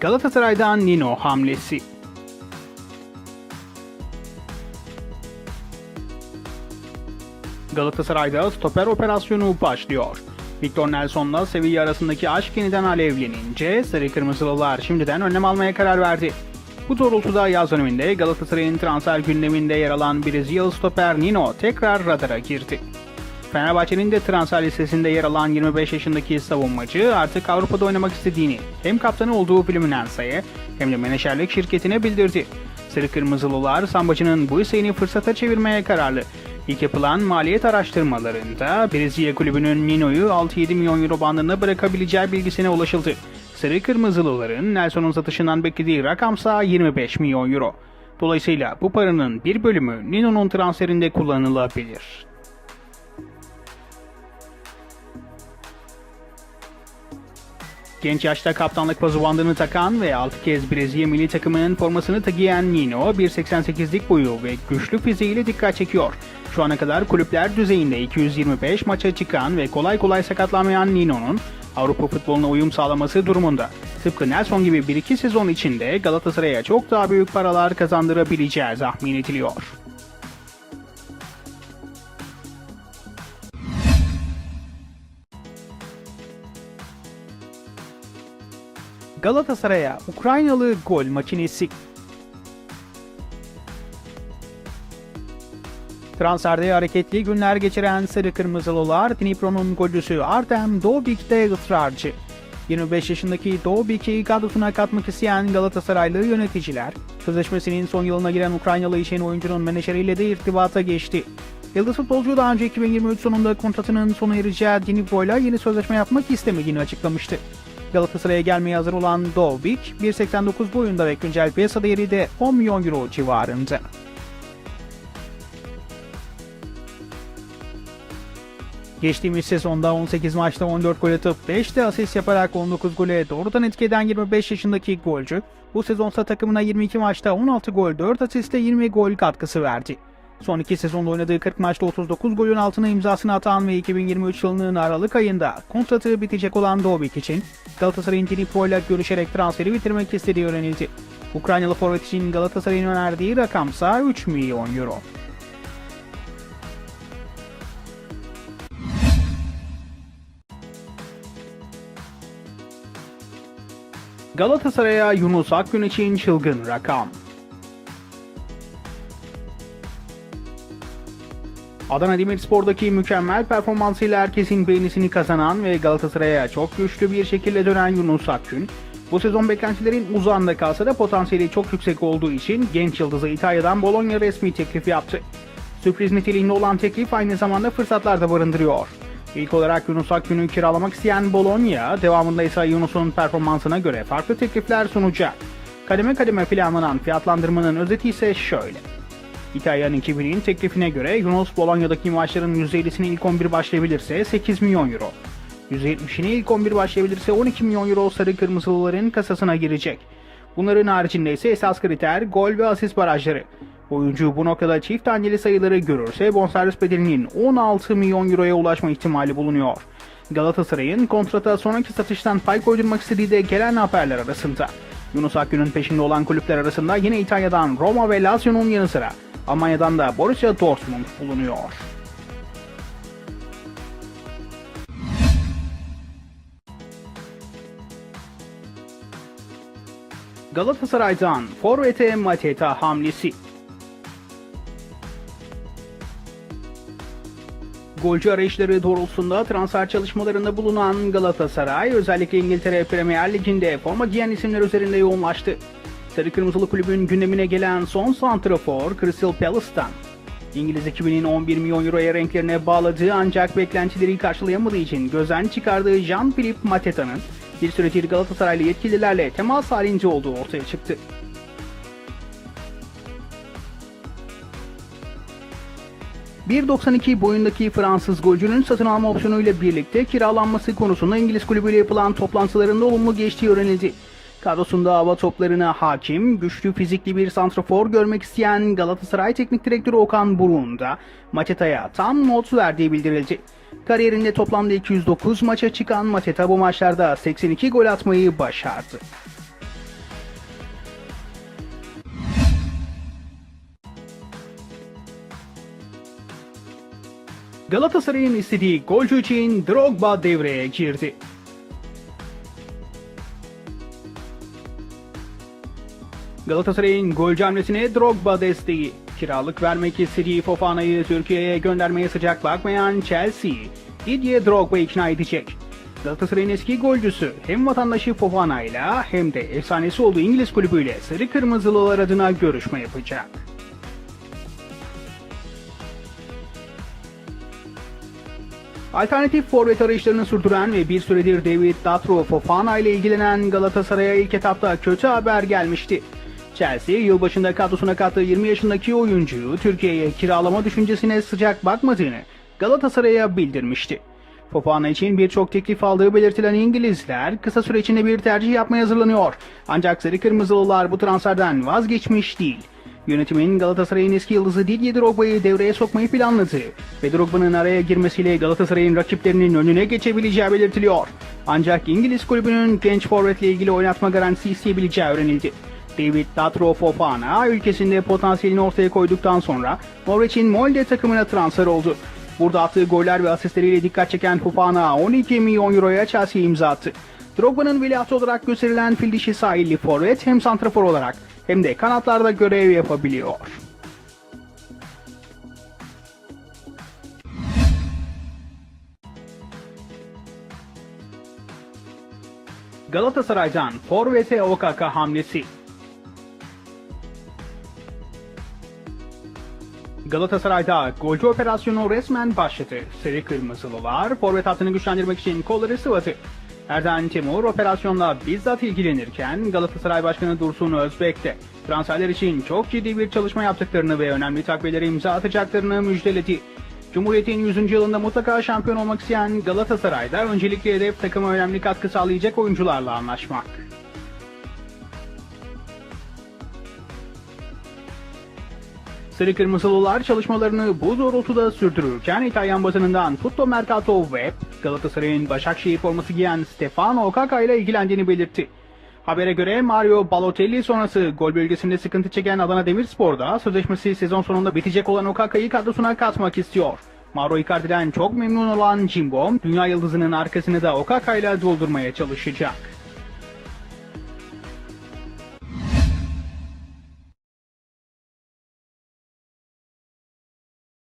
Galatasaray'dan Nino hamlesi. Galatasaray'da stoper operasyonu başlıyor. Victor Nelson'la Sevilla arasındaki aşk yeniden alevlenince Sarı Kırmızılılar şimdiden önlem almaya karar verdi. Bu doğrultuda yaz döneminde Galatasaray'ın transfer gündeminde yer alan Brezilyalı stoper Nino tekrar radara girdi. Fenerbahçe'nin de transfer listesinde yer alan 25 yaşındaki savunmacı artık Avrupa'da oynamak istediğini hem kaptanı olduğu Fluminense'ye hem de menajerlik şirketine bildirdi. Sarı Kırmızılılar Sambacı'nın bu isteğini fırsata çevirmeye kararlı. İlk yapılan maliyet araştırmalarında Brezilya kulübünün Nino'yu 6-7 milyon euro bandında bırakabileceği bilgisine ulaşıldı. Sarı Kırmızılıların Nelson'un satışından beklediği rakamsa 25 milyon euro. Dolayısıyla bu paranın bir bölümü Nino'nun transferinde kullanılabilir. Genç yaşta kaptanlık pazu bandını takan ve 6 kez Brezilya milli takımının formasını giyen Nino 1.88'lik boyu ve güçlü fiziğiyle dikkat çekiyor. Şu ana kadar kulüpler düzeyinde 225 maça çıkan ve kolay kolay sakatlanmayan Nino'nun Avrupa futboluna uyum sağlaması durumunda. Tıpkı Nelson gibi 1-2 sezon içinde Galatasaray'a çok daha büyük paralar kazandırabileceği tahmin ediliyor. Galatasaray'a Ukraynalı gol makinesi. Transferde hareketli günler geçiren Sarı Kırmızılılar Dnipro'nun golcüsü Artem Dobik'te ısrarcı. 25 yaşındaki Dobik'i kadrosuna katmak isteyen Galatasaraylı yöneticiler, sözleşmesinin son yılına giren Ukraynalı işin oyuncunun menajeriyle de irtibata geçti. Yıldız futbolcu daha önce 2023 sonunda kontratının sona ereceği Dnipro'yla yeni sözleşme yapmak istemediğini açıklamıştı. Galatasaray'a gelmeye hazır olan Dovbik, 1.89 boyunda ve güncel piyasa değeri de 10 milyon euro civarında. Geçtiğimiz sezonda 18 maçta 14 gol atıp 5 de asist yaparak 19 gole doğrudan etki eden 25 yaşındaki golcü, bu sezonsa takımına 22 maçta 16 gol, 4 asiste 20 gol katkısı verdi. Son iki sezonda oynadığı 40 maçta 39 golün altına imzasını atan ve 2023 yılının Aralık ayında kontratı bitecek olan Dobik için Galatasaray'ın Dnipro ile görüşerek transferi bitirmek istediği öğrenildi. Ukraynalı forvet için Galatasaray'ın önerdiği rakamsa 3 milyon euro. Galatasaray'a Yunus Akgün için çılgın rakam. Adana Demirspor'daki mükemmel performansıyla herkesin beğenisini kazanan ve Galatasaray'a çok güçlü bir şekilde dönen Yunus Akgün, bu sezon beklentilerin uzağında kalsa da potansiyeli çok yüksek olduğu için genç yıldızı İtalya'dan Bologna resmi teklif yaptı. Sürpriz niteliğinde olan teklif aynı zamanda fırsatlar da barındırıyor. İlk olarak Yunus Akgün'ü kiralamak isteyen Bologna, devamında ise Yunus'un performansına göre farklı teklifler sunacak. Kademe kademe planlanan fiyatlandırmanın özeti ise şöyle. İtalyan ekibinin teklifine göre Yunus Bologna'daki maçların %50'sine ilk 11 başlayabilirse 8 milyon euro. %70'ine ilk 11 başlayabilirse 12 milyon euro sarı kırmızılıların kasasına girecek. Bunların haricinde ise esas kriter gol ve asist barajları. Oyuncu bu noktada çift taneli sayıları görürse bonservis bedelinin 16 milyon euroya ulaşma ihtimali bulunuyor. Galatasaray'ın kontrata sonraki satıştan pay koydurmak istediği de gelen haberler arasında. Yunus Akgün'ün peşinde olan kulüpler arasında yine İtalya'dan Roma ve Lazio'nun yanı sıra Almanya'dan da Borussia Dortmund bulunuyor. Galatasaray'dan Forvet'e Mateta hamlesi. Golcü arayışları doğrultusunda transfer çalışmalarında bulunan Galatasaray özellikle İngiltere Premier Ligi'nde forma giyen isimler üzerinde yoğunlaştı. Sarı Kırmızılı Kulübün gündemine gelen son santrafor Crystal Palace'tan. İngiliz ekibinin 11 milyon euroya renklerine bağladığı ancak beklentileri karşılayamadığı için gözden çıkardığı Jean-Philippe Mateta'nın bir süredir Galatasaraylı yetkililerle temas halinde olduğu ortaya çıktı. ...1.92 boyundaki Fransız golcünün satın alma opsiyonuyla birlikte kiralanması konusunda İngiliz kulübüyle yapılan toplantılarında olumlu geçtiği öğrenildi. Kadrosunda hava toplarına hakim, güçlü fizikli bir santrafor görmek isteyen Galatasaray Teknik Direktörü Okan Burun da Mateta'ya tam not verdiği bildirildi. Kariyerinde toplamda 209 maça çıkan Mateta bu maçlarda 82 gol atmayı başardı. Galatasaray'ın istediği golcü için Drogba devreye girdi. Galatasaray'ın golcü hamlesine Drogba desteği. Kiralık vermek istediği Fofana'yı Türkiye'ye göndermeye sıcak bakmayan Chelsea, Didier Drogba'yı ikna edecek. Galatasaray'ın eski golcüsü hem vatandaşı Fofana ile hem de efsanesi olduğu İngiliz kulübüyle Sarı Kırmızılılar adına görüşme yapacak. Alternatif forvet arayışlarını sürdüren ve bir süredir David Datro Fofana ile ilgilenen Galatasaray'a ilk etapta kötü haber gelmişti. Chelsea yılbaşında kadrosuna kattığı 20 yaşındaki oyuncuyu Türkiye'ye kiralama düşüncesine sıcak bakmadığını Galatasaray'a bildirmişti. Fofana için birçok teklif aldığı belirtilen İngilizler kısa süre içinde bir tercih yapmaya hazırlanıyor. Ancak Sarı Kırmızılılar bu transferden vazgeçmiş değil. Yönetimin Galatasaray'ın eski yıldızı Didier Drogba'yı devreye sokmayı planladı ve Drogba'nın araya girmesiyle Galatasaray'ın rakiplerinin önüne geçebileceği belirtiliyor. Ancak İngiliz kulübünün genç forvetle ilgili oynatma garantisi isteyebileceği öğrenildi. David Datro Fofana ülkesinde potansiyelini ortaya koyduktan sonra Norveç'in Molde takımına transfer oldu. Burada attığı goller ve asistleriyle dikkat çeken Fofana 12 milyon euroya Chelsea imza attı. Drogba'nın veliahtı olarak gösterilen fil dişi sahilli forvet hem santrafor olarak hem de kanatlarda görev yapabiliyor. Galatasaray'dan Forvet'e OKK hamlesi. Galatasaray'da golcü operasyonu resmen başladı. Sarı Kırmızılılar forvet hattını güçlendirmek için kolları sıvadı. Erden Timur operasyonla bizzat ilgilenirken Galatasaray Başkanı Dursun Özbek de transferler için çok ciddi bir çalışma yaptıklarını ve önemli takviyeleri imza atacaklarını müjdeledi. Cumhuriyet'in 100. yılında mutlaka şampiyon olmak isteyen Galatasaray'da öncelikle hedef takıma önemli katkı sağlayacak oyuncularla anlaşmak. Sarı Kırmızılılar çalışmalarını bu doğrultuda sürdürürken İtalyan basınından Tutto Mercato Web, Galatasaray'ın Başakşehir forması giyen Stefano Okaka ile ilgilendiğini belirtti. Habere göre Mario Balotelli sonrası gol bölgesinde sıkıntı çeken Adana Demirspor'da sözleşmesi sezon sonunda bitecek olan Okaka'yı kadrosuna katmak istiyor. Mauro Icardi'den çok memnun olan Jimbo, dünya yıldızının arkasını da Okaka ile doldurmaya çalışacak.